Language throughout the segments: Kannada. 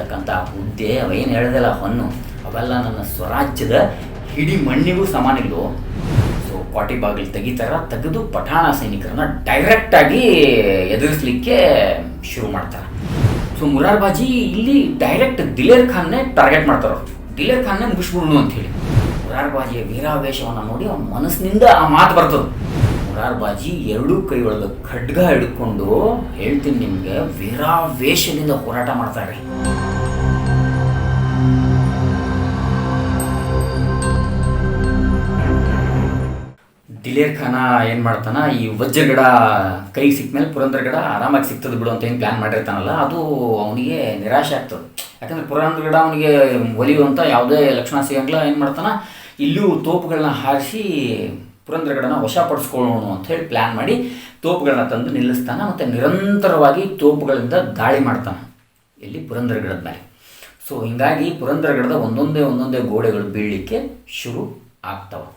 ಕೊಡ್ತಕ್ಕಂಥ ಹುದ್ದೆ ಅವೇನು ಹೇಳ್ದಲ್ಲ ಹೊನ್ನು? ಅವೆಲ್ಲ ನನ್ನ ಸ್ವರಾಜ್ಯದ ಹಿಡಿ ಮಣ್ಣಿಗೂ ಸಮಾನಿಲ್ವೋ ಸೊ ಕ್ವಾಟಿ ಬಾಗಿಲು ತೆಗಿತಾರ ತೆಗೆದು ಪಠಾಣ ಸೈನಿಕರನ್ನ ಡೈರೆಕ್ಟಾಗಿ ಎದುರಿಸಲಿಕ್ಕೆ ಶುರು ಮಾಡ್ತಾರೆ. ಸೊ ಮುರಾರ್ಬಾಜಿ ಇಲ್ಲಿ ಡೈರೆಕ್ಟ್ ದಿಲೇರ್ ಖಾನ್ನೇ ಟಾರ್ಗೆಟ್ ಮಾಡ್ತಾರೆ ದಿಲೇರ್ ಖಾನ್ನೇ ಮುಗಿಸ್ಬಿಡ್ನು ಅಂತ ಹೇಳಿ. ಮುರಾರ್ಬಾಜಿಯ ವೀರಾವೇಶವನ್ನು ನೋಡಿ ಅವನ ಮನಸ್ಸಿನಿಂದ ಆ ಮಾತು ಬರ್ತದೆ. ಮುರಾರ್ಬಾಜಿ ಎರಡೂ ಕೈ ಒಳಗೆ ಖಡ್ಗ ಹಿಡ್ಕೊಂಡು ಹೇಳ್ತೀನಿ ನಿಮಗೆ, ವೀರಾವೇಶದಿಂದ ಹೋರಾಟ ಮಾಡ್ತಾರೆ ದಿಲೇರ್ ಖಾನ ಏನು ಮಾಡ್ತಾನ, ಈ ವಜ್ರಗಡ ಕೈ ಪುರಂದ್ರ ಗಿಡ ಆರಾಮಾಗಿ ಸಿಗ್ತದೆ ಬಿಡು ಅಂತ ಏನು ಪ್ಲ್ಯಾನ್ ಮಾಡಿರ್ತಾನಲ್ಲ, ಅದು ಅವನಿಗೆ ನಿರಾಶೆ ಆಗ್ತದೆ. ಯಾಕಂದ್ರೆ ಪುರಂದರಗಡ ಅವನಿಗೆ ಒಲಿಯುವಂಥ ಯಾವುದೇ ಲಕ್ಷಣ ಸಿಗಂಗಿಲ್ಲ, ಏನು ಮಾಡ್ತಾನ, ಇಲ್ಲೂ ತೋಪುಗಳನ್ನ ಹಾರಿಸಿ ಪುರಂದರಗಡನ ವಶಪಡಿಸ್ಕೊಳ್ಳೋಣ ಅಂತ ಹೇಳಿ ಪ್ಲ್ಯಾನ್ ಮಾಡಿ ತೋಪುಗಳನ್ನ ತಂದು ನಿಲ್ಲಿಸ್ತಾನೆ, ಮತ್ತು ನಿರಂತರವಾಗಿ ತೋಪುಗಳಿಂದ ದಾಳಿ ಮಾಡ್ತಾನೆ ಎಲ್ಲಿ ಪುರಂದರಗಡದ ಮೇಲೆ. ಸೊ ಹಿಂಗಾಗಿ ಪುರಂದರಗಡದ ಒಂದೊಂದೇ ಒಂದೊಂದೇ ಗೋಡೆಗಳು ಬೀಳಲಿಕ್ಕೆ ಶುರು ಆಗ್ತವೆ.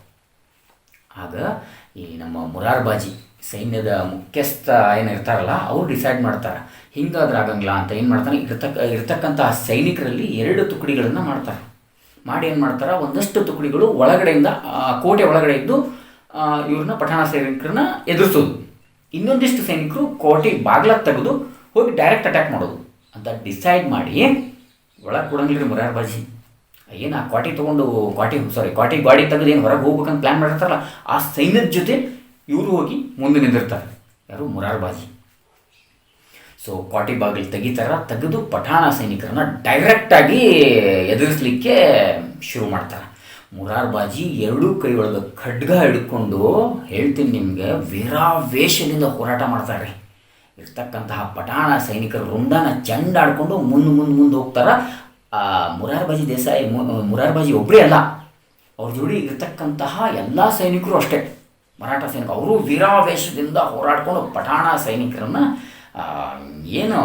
ಆಗ ಈ ನಮ್ಮ ಮುರಾರ್ಬಾಜಿ ಸೈನ್ಯದ ಮುಖ್ಯಸ್ಥ ಏನು ಇರ್ತಾರಲ್ಲ, ಅವ್ರು ಡಿಸೈಡ್ ಮಾಡ್ತಾರೆ. ಹಿಂಗಾದ್ರೆ ಆಗಂಗಿಲ್ಲ ಅಂತ ಏನು ಮಾಡ್ತಾನೆ? ಇರ್ತಕ್ಕ ಇರ್ತಕ್ಕಂಥ ಸೈನಿಕರಲ್ಲಿ ಎರಡು ತುಕಡಿಗಳನ್ನು ಮಾಡ್ತಾರೆ. ಮಾಡಿ ಏನು ಮಾಡ್ತಾರೆ? ಒಂದಷ್ಟು ತುಕಡಿಗಳು ಒಳಗಡೆಯಿಂದ ಕೋಟೆ ಒಳಗಡೆ ಇದ್ದು ಇವ್ರನ್ನ ಪಠಾಣ ಸೈನಿಕರನ್ನ ಎದುರಿಸೋದು. ಇನ್ನೊಂದಿಷ್ಟು ಸೈನಿಕರು ಕೋಟೆ ಬಾಗ್ಲ ತೆಗೆದು ಹೋಗಿ ಡೈರೆಕ್ಟ್ ಅಟ್ಯಾಕ್ ಮಾಡೋದು. ಅಂತ ಡಿಸೈಡ್ ಮಾಡಿ, ಒಳಗೆ ಕೊಡಂಗಿಲ್ಲ ಮುರಾರ್ಬಾಜಿ ಏನು ಆ ಕ್ವಾಟಿ ತೊಗೊಂಡು ಕ್ವಾಟಿ ಸಾರಿ ಕ್ವಾಟಿ ಗಾಡಿ ತೆಗೆದು ಏನು ಹೊರಗೆ ಹೋಗ್ಬೇಕಂತ ಪ್ಲ್ಯಾನ್ ಮಾಡಿರ್ತಾರಲ್ಲ ಆ ಸೈನ್ಯದ ಜೊತೆ ಇವರು ಹೋಗಿ ಮುಂದೆ ನಿಂದಿರ್ತಾರೆ. ಯಾರು? ಮುರಾರ್ಬಾಜಿ ಸೊ ಕ್ವಾಟಿ ಬಾಗಿಲು ತೆಗಿತಾರ, ತೆಗೆದು ಪಠಾಣ ಸೈನಿಕರನ್ನ ಡೈರೆಕ್ಟಾಗಿ ಎದುರಿಸಲಿಕ್ಕೆ ಶುರು ಮಾಡ್ತಾರೆ. ಮುರಾರ್ಬಾಜಿ ಎರಡೂ ಕೈ ಒಳಗೆ ಖಡ್ಗ ಹಿಡ್ಕೊಂಡು ಹೇಳ್ತೀನಿ ನಿಮಗೆ, ವೀರಾವೇಶದಿಂದ ಹೋರಾಟ ಮಾಡ್ತಾರೆ ಇರ್ತಕ್ಕಂತಹ ಪಠಾಣ ಸೈನಿಕರು ರುಂಡನ ಚೆಂಡಾಡ್ಕೊಂಡು ಮುಂದೆ ಮುಂದೆ ಮುಂದೆ ಹೋಗ್ತಾರ. ಆ, ಮುರಾರ್ಬಾಜಿ ದೇಸಾಯಿ ಮುರಾರ್ಬಾಜಿ ಒಬ್ಬರೇ ಅಲ್ಲ. ಅವ್ರ ಜೋಡಿ ಇರ್ತಕ್ಕಂತಹ ಎಲ್ಲ ಸೈನಿಕರು ಅಷ್ಟೇ. ಮರಾಠ ಸೈನಿಕ. ಅವರು ವೀರಾವೇಶದಿಂದ ಹೋರಾಡಿಕೊಂಡು ಪಠಾಣ ಸೈನಿಕರನ್ನು ಏನು,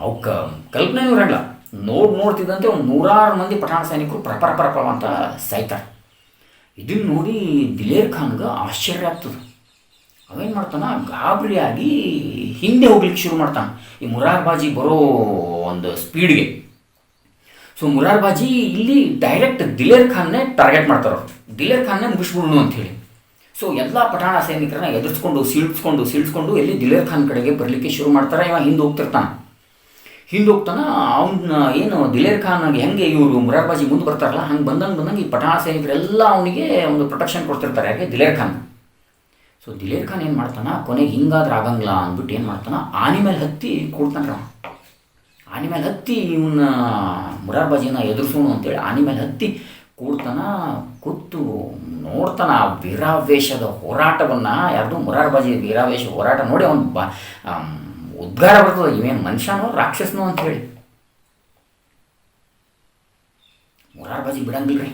ಅವಕ್ಕೆ ಕಲ್ಪನೆ ಇರಲ್ಲ. ನೋಡ್ ನೋಡ್ತಿದ್ದಂತೆ ಒಂದು ನೂರಾರು ಮಂದಿ ಪಠಾಣ ಸೈನಿಕರು ಪ್ರಪರ ಪ್ರಪರ ಅಂತ ಸಾಯ್ತಾರೆ. ಇದನ್ನು ನೋಡಿ ದಿಲೇರ್ ಖಾನ್ಗೆ ಆಶ್ಚರ್ಯ ಆಗ್ತದೆ. ಅವೇನು ಮಾಡ್ತಾನೆ? ಗಾಬರಿಯಾಗಿ ಹಿಂದೆ ಹೋಗ್ಲಿಕ್ಕೆ ಶುರು ಮಾಡ್ತಾನೆ. ಈ ಮುರಾರ್ಬಾಜಿ ಬರೋ ಒಂದು ಸ್ಪೀಡ್ಗೆ ಸೊ ಮುರಾರ್ಬಾಜಿ ಇಲ್ಲಿ ಡೈರೆಕ್ಟ್ ದಿಲೇರ್ ಖಾನ್ನೇ ಟಾರ್ಗೆಟ್ ಮಾಡ್ತಾರೆ ಅವ್ರು. ದಿಲೇರ್ ಖಾನ್ನೇ ಮುಗಿಸ್ಬಿಡೋಣ ಅಂತ ಹೇಳಿ. ಸೊ ಎಲ್ಲ ಪಠಾಣ ಸೈನಿಕರನ್ನ ಎದುರಿಸ್ಕೊಂಡು, ಸೀಳ್ಸ್ಕೊಂಡು ಸೀಳ್ಸ್ಕೊಂಡು ಎಲ್ಲಿ ದಿಲೇರ್ ಖಾನ್ ಕಡೆಗೆ ಬರಲಿಕ್ಕೆ ಶುರು ಮಾಡ್ತಾರೆ, ಇವ ಹಿಂದೆ ಹೋಗ್ತಿರ್ತಾನೆ. ಹಿಂದೆ ಹೋಗ್ತಾನ ಅವನ್ನ ಏನು ದಿಲೇರ್ ಖಾನ್ ಹೆಂಗೆ ಇವರು ಮುರಾರ್ ಬಾಜಿ ಮುಂದೆ ಬರ್ತಾರಲ್ಲ, ಹಂಗೆ ಬಂದಂಗೆ ಬಂದಂಗೆ ಈ ಪಠಾಣ ಸೈನಿಕರೆಲ್ಲ ಅವನಿಗೆ ಒಂದು ಪ್ರೊಟೆಕ್ಷನ್ ಕೊಡ್ತಿರ್ತಾರೆ, ಯಾಕೆ ದಿಲೇರ್ ಖಾನ್. ಸೊ ದಿಲೇರ್ ಖಾನ್ ಏನು ಮಾಡ್ತಾನೆ, ಕೊನೆಗೆ ಹಿಂಗಾದ್ರೆ ಆಗಂಗಿಲ್ಲ ಅಂದ್ಬಿಟ್ಟು ಏನು ಮಾಡ್ತಾನೆ, ಆನೆ ಮೇಲೆ ಹತ್ತಿ ಕೊಡ್ತಾನ ಆನೆ ಮೇಲೆ ಹತ್ತಿ ಇವನ್ನ ಮುರಾರ್ಬಾಜಿನ ಎದುರಿಸೋಣ ಅಂತೇಳಿ ಆನೆ ಮೇಲೆ ಹತ್ತಿ ಕೂಡ್ತಾನ ಕೂತು ನೋಡ್ತಾನ ಆ ವೀರಾವೇಶದ ಹೋರಾಟವನ್ನು, ಯಾರ್ದು ಮುರಾರ್ಬಾಜಿ ವೀರಾವೇಶ ಹೋರಾಟ ನೋಡಿ ಅವನು ಬಾ ಉದ್ಗಾರ ಬರ್ತದೆ, ಇವೇನು ಮನುಷ್ಯನೋ ರಾಕ್ಷಸನೋ ಅಂತ ಹೇಳಿ ಬಿಡಂಗಿಲ್ಲ ರೀ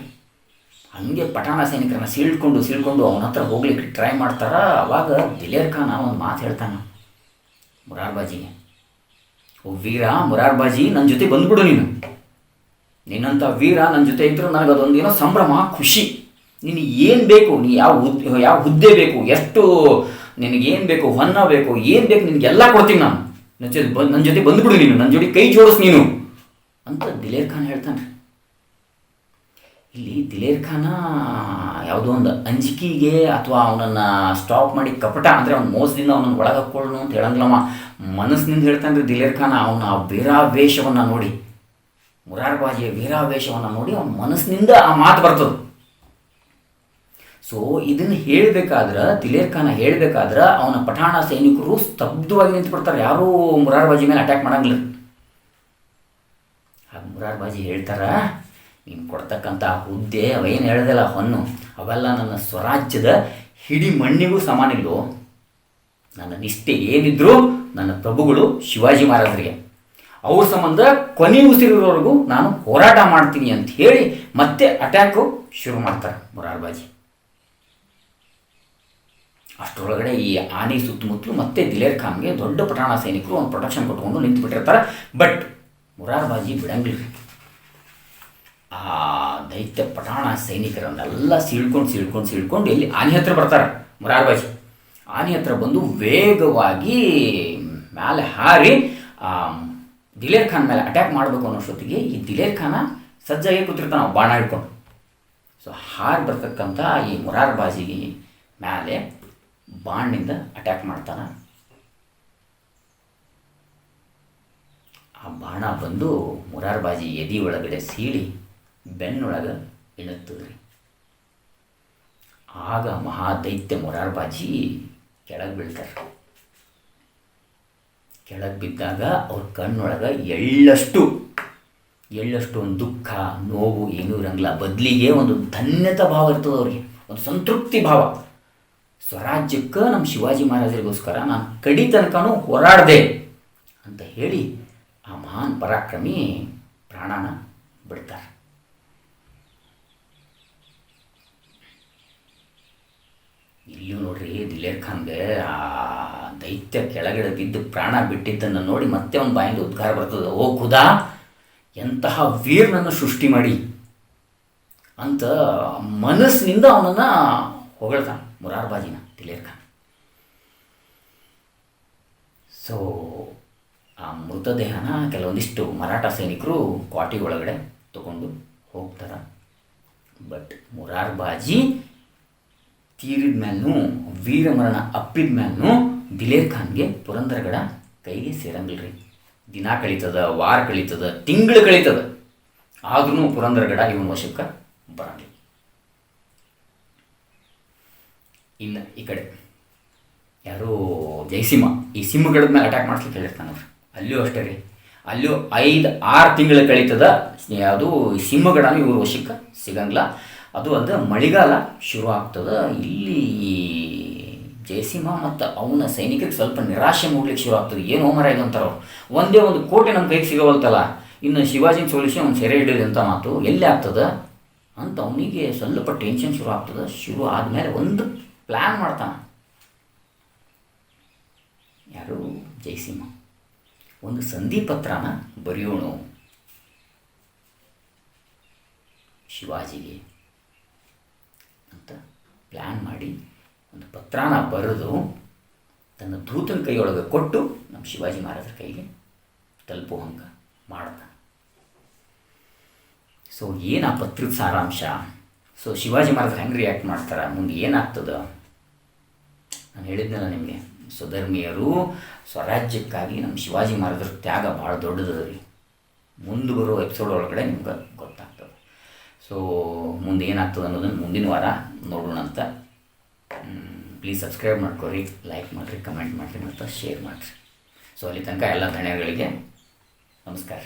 ಹಂಗೆ ಪಠಾಣ ಸೈನಿಕರನ್ನ ಸೀಳ್ಕೊಂಡು ಸೀಳ್ಕೊಂಡು ಅವನ ಹತ್ರ ಹೋಗ್ಲಿಕ್ಕೆ ಟ್ರೈ ಮಾಡ್ತಾರ, ಅವಾಗ ದಿಲೇರ್ ಖಾನ್ ಒಂದು ಮಾತು ಹೇಳ್ತಾನ ಮುರಾರ್ಬಾಜಿಗೆ ಓ ವೀರ, ಮುರಾರ್ಬಾಜಿ ನನ್ನ ಜೊತೆ ಬಂದ್ಬಿಡು ನೀನು. ನಿನ್ನಂಥ ವೀರ ನನ್ನ ಜೊತೆ ಇದ್ರು ನನಗೆ ಅದೊಂದೇನೋ ಸಂಭ್ರಮ, ಖುಷಿ. ನಿನಗೆ ಏನು ಬೇಕು, ನೀ ಯಾವ ಹುದ್ದೆ ಯಾವ ಹುದ್ದೆ ಬೇಕು, ಎಷ್ಟು ನಿನಗೇನು ಬೇಕು, ಹೊನ್ನ ಬೇಕು, ಏನು ಬೇಕು ನಿನಗೆಲ್ಲ ಕೊಡ್ತೀನಿ ನಾನು. ನನ್ನ ಜೊತೆ ಬಂದು ನನ್ನ ಜೊತೆ ಬಂದ್ಬಿಡು ನೀನು ನನ್ನ ಜೊತೆ ಕೈ ಜೋಡಿಸ್ ನೀನು. ಅಂತ ದಿಲೇರ್ ಖಾನ್ ಹೇಳ್ತಾನೆ. ಇಲ್ಲಿ ದಿಲೇರ್ ಖಾನ ಯಾವುದೋ ಒಂದು ಅಂಜಿಕೆಗೆ ಅಥವಾ ಅವನನ್ನು ಸ್ಟಾಪ್ ಮಾಡಿ ಕಪಟ ಅಂದರೆ ಅವ್ನ ಮೋಸದಿಂದ ಅವನನ್ನು ಒಳಗೆ ಹಾಕ್ಕೊಳ್ಳೋಣ ಅಂತ ಹೇಳಂಗಿಲ್ಲವ ಮನಸ್ಸಿನಿಂದ ಹೇಳ್ತಾನೆ ದಿಲೇರ್ ಖಾನ್, ಅವನ ಆ ವೀರಾವೇಶವನ್ನು ನೋಡಿ. ಮುರಾರ್ಬಾಜಿಯ ವೀರಾವೇಶವನ್ನು ನೋಡಿ ಅವನ ಮನಸ್ಸಿನಿಂದ ಆ ಮಾತು ಬರ್ತದೆ. ಸೊ ಇದನ್ನು ಹೇಳಬೇಕಾದ್ರೆ, ದಿಲೇರ್ ಖಾನ ಹೇಳಬೇಕಾದ್ರೆ ಅವನ ಪಠಾಣ ಸೈನಿಕರು ಸ್ತಬ್ಧವಾಗಿ ನಿಂತುಬಿಡ್ತಾರೆ ಯಾರೂ ಮುರಾರ್ಬಾಜಿ ಮೇಲೆ ಅಟ್ಯಾಕ್ ಮಾಡಂಗಿಲ್ಲ. ಆಗ ಮುರಾರ್ಬಾಜಿ ಹೇಳ್ತಾರ, ನೀನು ಕೊಡ್ತಕ್ಕಂಥ ಹುದ್ದೆ ಅವೇನು ಹೇಳ್ದಲ್ಲ ಹೊನ್ನು. ಅವೆಲ್ಲ ನನ್ನ ಸ್ವರಾಜ್ಯದ ಹಿಡಿ ಮಣ್ಣಿಗೂ ಸಮಾನಿಲ್ಲೋ ನನ್ನ ನಿಷ್ಠೆ ಏನಿದ್ರು ನನ್ನ ಪ್ರಭುಗಳು ಶಿವಾಜಿ ಮಹಾರಾಜರಿಗೆ. ಅವ್ರ ಸಂಬಂಧ ಕೊನೆ ಉಸಿರಿರೋವರೆಗೂ ನಾನು ಹೋರಾಟ ಮಾಡ್ತೀನಿ ಅಂತ ಹೇಳಿ ಮತ್ತೆ ಅಟ್ಯಾಕು ಶುರು ಮಾಡ್ತಾರೆ ಮುರಾರ್ಬಾಜಿ ಅಷ್ಟರೊಳಗಡೆ ಈ ಆನೆ ಸುತ್ತಮುತ್ತಲು ಮತ್ತೆ ದಿಲೇರ್ ಖಾನ್ಗೆ ದೊಡ್ಡ ಪಠಾಣ ಸೈನಿಕರು ಒಂದು ಪ್ರೊಟೆಕ್ಷನ್ ಕೊಟ್ಕೊಂಡು ನಿಂತು ಬಿಟ್ಟಿರ್ತಾರೆ ಬಟ್ ಮುರಾರ್ಬಾಜಿ ಬಿಡಂಗಿಲ್ಲ. ಆ ದೈತ್ಯ ಪಠಾಣ ಸೈನಿಕರನ್ನೆಲ್ಲ ಸೀಳ್ಕೊಂಡು ಸೀಳ್ಕೊಂಡು ಸೀಳ್ಕೊಂಡು ಇಲ್ಲಿ ಆನೆ ಹತ್ರ ಬರ್ತಾರೆ ಮುರಾರ್ಬಾಜಿ ಆನೆ ಹತ್ರ ಬಂದು ವೇಗವಾಗಿ ಮೇಲೆ ಹಾರಿ ದಿಲೇರ್ ಖಾನ್ ಮೇಲೆ ಅಟ್ಯಾಕ್ ಮಾಡಬೇಕು ಅನ್ನೋಷ್ಟೊತ್ತಿಗೆ ಈ ದಿಲೇರ್ ಖಾನ ಸಜ್ಜಾಗಿ ಕೂತಿರ್ತಾನೆ ಬಾಣ ಹಿಡ್ಕೊಂಡು. ಸೊ ಹಾರಿ ಬರ್ತಕ್ಕಂಥ ಈ ಮುರಾರ್ ಬಾಜಿಗೆ ಮೇಲೆ ಬಾಣಿಂದ ಅಟ್ಯಾಕ್ ಮಾಡ್ತಾನೆ. ಆ ಬಾಣ ಬಂದು ಮುರಾರ್ ಬಾಜಿ ಎದಿ ಒಳಗಡೆ ಸೀಳಿ ಬೆನ್ನೊಳಗೆ ಇಣುತ್ತದ್ರಿ ಆಗ ಮಹಾದೈತ್ಯ ಮುರಾರ್ ಬಾಜಿ ಕೆಳಗೆ ಬೀಳ್ತಾರೆ. ಕೆಳಗೆ ಬಿದ್ದಾಗ ಅವ್ರ ಕಣ್ಣೊಳಗೆ ಎಳ್ಳಷ್ಟು ಎಳ್ಳಷ್ಟು ಒಂದು ದುಃಖ, ನೋವು, ಏನೂ ಇರಂಗಿಲ್ಲ. ಬದಲಿಗೆ ಒಂದು ಧನ್ಯತಾ ಭಾವ ಇರ್ತದೆ ಅವ್ರಿಗೆ. ಒಂದು ಸಂತೃಪ್ತಿ ಭಾವ. ಸ್ವರಾಜ್ಯಕ್ಕೆ ನಮ್ಮ ಶಿವಾಜಿ ಮಹಾರಾಜರಿಗೋಸ್ಕರ ನಾನು ಕಡಿ ತನಕನೂ ಹೋರಾಡಿದೆ ಅಂತ ಹೇಳಿ ಆ ಮಹಾನ್ ಪರಾಕ್ರಮಿ ಪ್ರಾಣನ ಬಿಡ್ತಾರೆ. ಇಲ್ಲಿಯೂ ನೋಡ್ರಿ ದಿಲೇರ್ ಖಾನ್ಗೆ ಆ ದೈತ್ಯ ಕೆಳಗಡೆ ಬಿದ್ದು ಪ್ರಾಣ ಬಿಟ್ಟಿದ್ದನ್ನು ನೋಡಿ ಮತ್ತೆ ಒಂದು ಬಾಯಿಂದ ಉದ್ಗಾರ ಬರ್ತದೆ. ಓ ಖುದಾ, ಎಂತಹ ವೀರ್ನನ್ನು ಸೃಷ್ಟಿ ಮಾಡಿ. ಅಂತ ಮನಸ್ಸಿನಿಂದ ಅವನನ್ನು ಹೊಗಳ್ತಾನೆ ಮುರಾರ್ಬಾಜಿನ ಬಾಜಿನ ಖಾನ್. ಸೊ ಆ ಮೃತದೇಹನ ಕೆಲವೊಂದಿಷ್ಟು ಮರಾಠ ಸೈನಿಕರು ಕ್ವಾಟಿ ಒಳಗಡೆ ತಗೊಂಡು ಹೋಗ್ತಾರೆ. ಬಟ್ ಮುರಾರ್ಬಾಜಿ ತೀರಿದ ಮೇಲೂ ವೀರಮರಣ ಅಪ್ಪಿದ ಮೇಲೂ ದಿಲೇರ್ ಖಾನ್ಗೆ ಪುರಂದರಗಡ ಕೈಗೆ ಸೇರಂಗಿಲ್ರಿ. ದಿನ ಕಳೀತದ, ವಾರ ಕಳೀತದ, ತಿಂಗಳು ಕಳೀತದ, ಆದ್ರೂ ಪುರಂದರಗಡ ಇವನ ವಶಕ್ಕೆ ಬರಂಗಿಲ್ಲ. ಇನ್ನು ಈ ಕಡೆ ಯಾರು ಜಯಸಿಂಹ ಈ ಸಿಂಹಗಳ ಮೇಲೆ ಅಟ್ಯಾಕ್ ಮಾಡಿಸ್ಲಿಕ್ಕೆ ಹೇಳಿರ್ತಾನೆ ಅವ್ರು. ಅಲ್ಲಿಯೂ ಅಷ್ಟೇ ರೀ. ಅಲ್ಲಿಯೂ ಐದು, ಆರು ತಿಂಗಳು ಕಳೀತದ ಅದು ಸಿಂಹಗಡನೂ ಇವ್ರ ವಶಕ್ಕೆ ಸಿಗಂಗಿಲ್ಲ. ಅದು ಅದು ಮಳೆಗಾಲ ಶುರು ಆಗ್ತದೆ ಇಲ್ಲಿ ಜಯಸಿಂಹ ಮತ್ತು ಅವನ ಸೈನಿಕರಿಗೆ ಸ್ವಲ್ಪ ನಿರಾಶೆ ಮೂಡ್ಲಿಕ್ಕೆ ಶುರು ಆಗ್ತದೆ. ಏನು ಹೋಮರ ಅಂತಾರೆ. ಅವ್ರು ಒಂದೇ ಒಂದು ಕೋಟೆ ನಮ್ಮ ಕೈಗೆ ಸಿಗವಲ್ತಲ್ಲ, ಇನ್ನು ಶಿವಾಜಿನ ಸೋಲಿಸಿ ಅವ್ನು ಸೆರೆ ಹಿಡಿಯೋದು ಅಂತ ಮಾತು? ಎಲ್ಲಿ ಆಗ್ತದೆ? ಅಂತ ಅವನಿಗೆ ಸ್ವಲ್ಪ ಟೆನ್ಷನ್ ಶುರು ಆಗ್ತದೆ. ಶುರು ಆದಮೇಲೆ ಒಂದು ಪ್ಲ್ಯಾನ್ ಮಾಡ್ತಾನೆ. ಯಾರು? ಜಯಸಿಂಹ ಒಂದು ಸಂಧಿ ಪತ್ರನ ಬರೆಯೋಣ. ಶಿವಾಜಿಗೆ ಅಂತ ಪ್ಲ್ಯಾನ್ ಮಾಡಿ. ಒಂದು ಪತ್ರಾನ ಬರೆದು ತನ್ನ ದೂತನ ಕೈಯೊಳಗೆ ಕೊಟ್ಟು ನಮ್ಮ ಶಿವಾಜಿ ಮಹಾರಾಜರ ಕೈಗೆ ತಲುಪೋ ಹಂಗೆ ಮಾಡ್ತಾನೆ. ಸೊ ಏನು ಆ ಪತ್ರದ ಸಾರಾಂಶ? ಸೊ ಶಿವಾಜಿ ಮಹಾರಾಜರು ಹೆಂಗೆ ರಿಯಾಕ್ಟ್ ಮಾಡ್ತಾರೆ? ಮುಂದೆ ಏನಾಗ್ತದೆ? ನಾನು ಹೇಳಿದ್ನಲ್ಲ ನಿಮಗೆ, ಸ್ವಧರ್ಮೀಯರು ಸ್ವರಾಜ್ಯಕ್ಕಾಗಿ ನಮ್ಮ ಶಿವಾಜಿ ಮಹಾರಾಜರ ತ್ಯಾಗ ಭಾಳ ದೊಡ್ಡದು ರೀ. ಮುಂದೆ ಬರೋ ಎಪಿಸೋಡ್ ಒಳಗಡೆ ನಿಮ್ಗೆ ಗೊತ್ತಾಗ್ತದೆ. ಸೊ ಮುಂದೆ ಏನಾಗ್ತದೆ ಅನ್ನೋದನ್ನು ಮುಂದಿನ ವಾರ ನೋಡೋಣ ಅಂತ ಪ್ಲೀಸ್ ಸಬ್ಸ್ಕ್ರೈಬ್ ಮಾಡ್ಕೊರಿ ಲೈಕ್ ಮಾಡಿರಿ ಕಮೆಂಟ್ ಮಾಡಿರಿ, ಮತ್ತು ಶೇರ್ ಮಾಡಿರಿ. ಸೊ ಅಲ್ಲಿ ತನಕ ಎಲ್ಲ ಧನ್ಯಗಳಿಗೆ ನಮಸ್ಕಾರ.